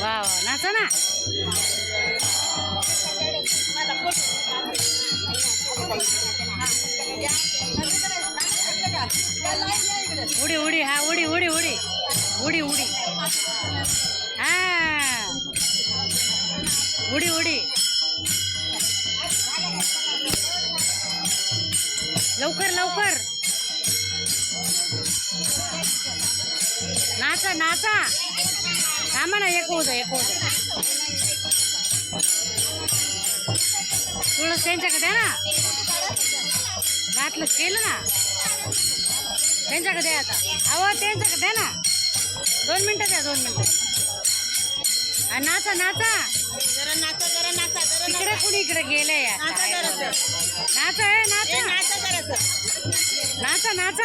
वा वा. नाचा ना. उडी उडी. हा उडी उडी उडी. उडी उडी. हा. उडी उडी. लवकर लवकर. नाचा नाचा. थांबा ना एक होऊ द्या एक होऊ द्या तुळस त्यांच्याकडे द्या ना? घातलं केलं ना? त्यांच्याकडे द्या आता. अहो त्यांच्याकडे द्या ना? दोन मिनिटं द्या दोन मिनिटं. आणि नाचा नाचा. जरा नाचा जरा नाचा जरा इकडे कुणी इकडे गेले या नाचा जरा नाचा नाचा नाचा.